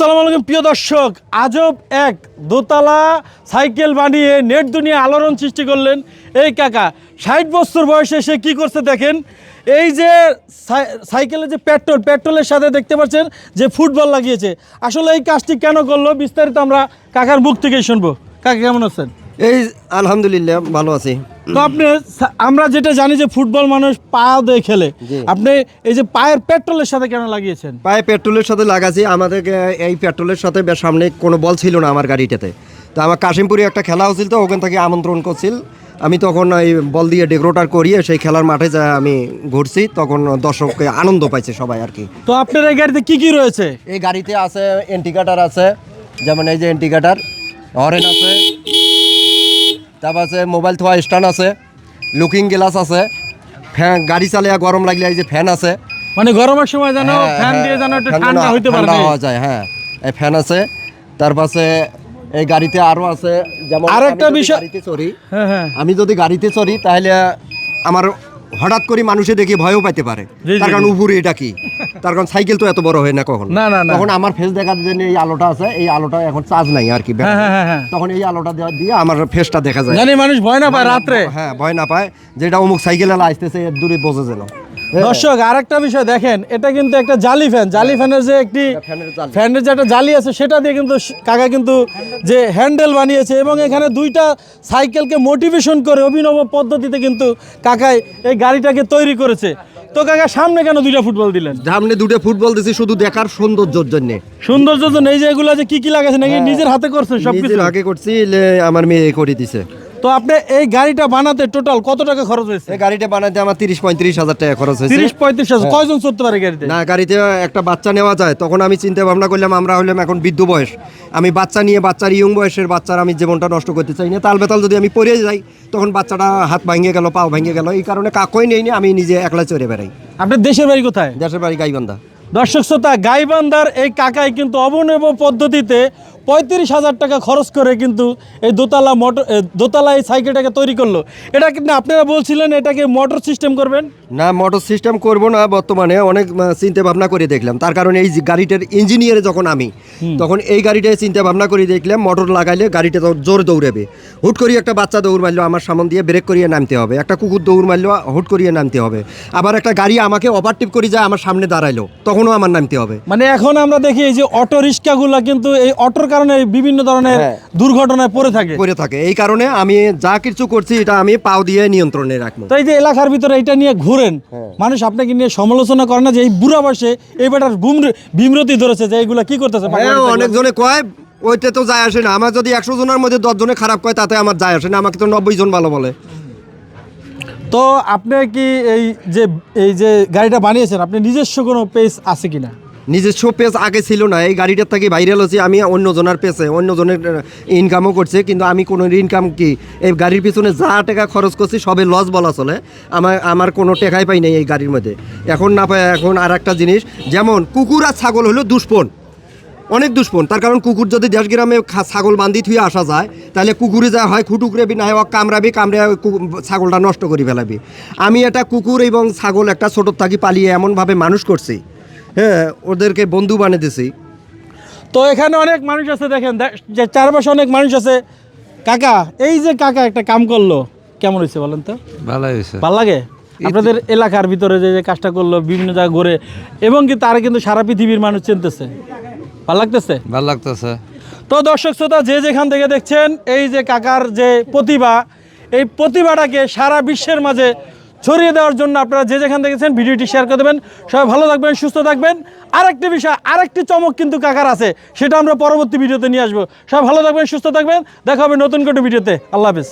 আসসালামু আলাইকুম, প্রিয় দর্শক। আজব এক দোতলা সাইকেল বানিয়ে নেট দুনিয়া আলোড়ন সৃষ্টি করলেন এই কাকা। ষাট বছর বয়সে সে কি করছে দেখেন? এই যে সাই- সাইকেলে যে পেট্রোল, পেট্রোলের সাথে দেখতে পাচ্ছেন যে ফুটবল লাগিয়েছে। আসলে এই কাজটি কেন করল? বিস্তারিত আমরা কাকার মুখ থেকেই শুনব। কাকা, কেমন আছেন? এই আলহামদুলিল্লাহ ভালো আছি। তো আপনি আমরা যেটা জানি যে ফুটবল মানুষ পা দিয়ে খেলে। আপনি এই যে পায়ের পেট্রোলের সাথে কেন লাগিয়েছেন? পায়ে পেট্রোলের সাথে লাগাছি আমাদেরকে এই পেট্রোলের সাথে বেশ সামনে কোনো বল ছিল না আমার গাড়িটাতে। তো আমার কাশিমপুরে একটা খেলা হচ্ছিল তো ওখান থেকে আমন্ত্রণ করছিল। আমি তখন এই বল দিয়ে ডেকোরেটার করিয়ে সেই খেলার মাঠে যা আমি ঘুরছি তখন দর্শককে আনন্দ পাইছে সবাই আর কি। তো আপনার এই গাড়িতে কি কি রয়েছে? এই গাড়িতে আছে এন্টিকাটার আছে যেমন এই যে এন্টিকাটার হরেন আছে তারপর মোবাইল থোয়া স্ট্যান্ড আছে লুকিং গ্লাস আছে ফ্যান গাড়ি চালিয়ে গরম লাগলে এই যে ফ্যান আছে। মানে গরমের সময় যেন ফ্যান হ্যাঁ, দিয়ে যেন একটু ঠান্ডা হইতে পারে হওয়া যায় হ্যাঁ এই ফ্যান আছে। তার পাশে এই গাড়িতে আরও আছে যেমন আর একটা যদি বিষয়- গাড়িতে চড়ি হ্যাঁ হ্যাঁ। আমি যদি গাড়িতে চড়ি তাহলে আমার হঠাৎ করে মানুষে দেখে ভয়ও পাইতে পারে। তার কারণ উপরে এটা কি? তার কারণ সাইকেল তো এত বড় হয় না কখন? না, না। তখন আমার ফেস দেখা যে এই আলোটা আছে এই আলোটা এখন চার্জ নাই আর কি। হ্যাঁ, হ্যাঁ, হ্যাঁ। তখন এই আলোটা দেওয়া দিয়ে আমার ফেসটা দেখা যায়। জানি মানুষ ভয় না পায় রাত্রে। হ্যাঁ ভয় না পায়। যেটা অমুক সাইকেল আসতেছে এর দূরে বসে যেন। হ্যাঁ। দর্শক আরেকটা বিষয় দেখেন এটা কিন্তু একটা জালি ফ্যান জালি ফ্যানের যে একটি ফ্যানের যে একটা জালি আছে সেটা দিয়ে কিন্তু কাকা কিন্তু যে হ্যান্ডেল বানিয়েছে এবং এখানে দুইটা সাইকেলকে মোটিভেশন করে অভিনব পদ্ধতিতে কিন্তু কাকাই এই গাড়িটাকে তৈরি করেছে। তো কাকা সামনে কেন দুইটা ফুটবল দিলেন? সামনে দুটো ফুটবল দিছি শুধু দেখার সৌন্দর্যের জন্য। সৌন্দর্য তো নেই যে এগুলো যে কি কি লাগাছে নাকি নিজের হাতে করছেন সবকিছু? আগে করছি আমার মেয়ে করে দিছে। তো আপনি এই গাড়িটা বানাতে টোটাল কত টাকা খরচ হয়েছে? এই গাড়িটা বানাতে আমার তিরিশ পঁয়ত্রিশ হাজার টাকা খরচ হয়েছে। তিরিশ পঁয়ত্রিশ হাজার। কয়জন চড়তে পারে গাড়িতে? না গাড়িতে একটা বাচ্চা নেওয়া যায় তখন আমি চিন্তা ভাবনা করলাম আমরা হলাম এখন বৃদ্ধ বয়স। আমি বাচ্চা নিয়ে বাচ্চার ইয়ং বয়সের বাচ্চার আমি জীবনটা নষ্ট করতে চাই না। তাল বেতাল যদি আমি পড়ে যাই তখন বাচ্চাটা হাত ভাঙিয়ে গেল পাও ভেঙে গেল। এই কারণে কাকই নেই আমি নিজে একলা চড়ে বেড়াই। আপনার দেশের বাড়ি কোথায়? দেশের বাড়ি গাইবান্ধা। দর্শক শ্রোতা গাইবান্ধার এই কাকাই কিন্তু অবনব পদ্ধতিতে পঁয়ত্রিশ হাজার টাকা খরচ করে কিন্তু এই দোতলা মোটর দোতলা এই সাইকেলটাকে তৈরি করল। এটা কিন্তু আপনারা বলছিলেন এটাকে মোটর সিস্টেম করবেন? না মোটর সিস্টেম করব না বর্তমানে অনেক চিন্তা ভাবনা করে দেখলাম। তার কারণে এই গাড়িটার ইঞ্জিনিয়ারে যখন আমি তখন এই গাড়িটায় চিন্তা ভাবনা করে দেখলাম মোটর লাগাইলে গাড়িটা জোর দৌড়াবে। হুট করিয়ে একটা বাচ্চা দৌড় মারলো আমার সামন দিয়ে ব্রেক করিয়ে নামতে হবে। একটা কুকুর দৌড় মারলো হুট করিয়ে নামতে হবে। আবার একটা গাড়ি আমাকে ওভারটেপ করে যায় আমার সামনে দাঁড়াইলো তখনও আমার নামতে হবে। মানে এখন আমরা দেখি এই যে অটো রিক্সাগুলো কিন্তু এই অটোর কারণে বিভিন্ন ধরনের হ্যাঁ। দুর্ঘটনায় পড়ে থাকে। পড়ে থাকে। এই কারণে আমি যা কিছু করছি এটা আমি পাও দিয়ে নিয়ন্ত্রণে রাখব। তো এই যে এলাকার ভিতরে এটা নিয়ে ঘুরেন হ্যাঁ। মানুষ আপনাকে নিয়ে সমালোচনা করে না যে এই বুড়া বয়সে এই বেটার বুম- বিমরতি ধরেছে যে এইগুলা কি করতেছে হ্যাঁ অনেকজনে কয় ওইটা তো যায় আসে না। আমার যদি একশো জনের মধ্যে দশ জনে খারাপ কয় তাতে আমার যায় আসে না। আমাকে তো নব্বই জন ভালো বলে। তো আপনি কি এই যে এই যে গাড়িটা বানিয়েছেন আপনি নিজস্ব কোনো পেজ আছে কিনা? নিজস্ব পেজ আগে ছিল না, এই গাড়িটার থেকে ভাইরাল হচ্ছে আমি অন্য জনের পেজে অন্য জনের ইনকামও করছে, কিন্তু আমি কোনো ইনকাম কি, এই গাড়ির পিছনে যা টাকা খরচ করছি, সবে লস বলা চলে, আমার আমার কোনো টেকাই পাই নাই এই গাড়ির মধ্যে। এখন না পাই, এখন আর একটা জিনিস, যেমন কুকুর আর ছাগল হলো দুষ্পন অনেক দুষ্পন তার কারণ কুকুর যদি দেশ গ্রামে ছাগল বান্ধি থুয়ে আসা যায়, তাহলে কুকুরে যা হয়, খুটুকরেবি, না হয় কামড়াবি কামড়ে ছাগলটা নষ্ট করে ফেলাবি। আমি এটা কুকুর এবং ছাগল একটা ছোটোর থাকি পালিয়ে এমনভাবে মানুষ করছি। হ্যাঁ ওদেরকে বন্ধু বানিয়ে দিছি। তো এখানে অনেক মানুষ আছে দেখেন যে চারপাশে অনেক মানুষ আছে। কাকা এই যে কাকা একটা কাম করল কেমন হয়েছে বলেন তো? ভালো হয়েছে। ভালো লাগে? আপনাদের এলাকার ভিতরে যে যে কাজটা করল বিভিন্ন জায়গায় ঘুরে এবং কি তারা কিন্তু সারা পৃথিবীর মানুষ চিনতেছে? ভালো লাগতেছে? ভালো লাগতেছে। তো দর্শক শ্রোতা যে যেখান থেকে দেখছেন এই যে কাকার যে প্রতিভা এই প্রতিভাটাকে সারা বিশ্বের মাঝে ছড়িয়ে দেওয়ার জন্য আপনারা যে যেখান দেখেছেন, ভিডিওটি শেয়ার করে দেবেন। সবাই ভালো থাকবেন, সুস্থ থাকবেন। আরেকটি বিষয়, আরেকটি চমক কিন্তু কাকার আছে, সেটা আমরা পরবর্তী ভিডিওতে নিয়ে আসব। সবাই ভালো থাকবেন, সুস্থ থাকবেন। দেখা হবে নতুন কোনো ভিডিওতে। আল্লাহ হাফিজ।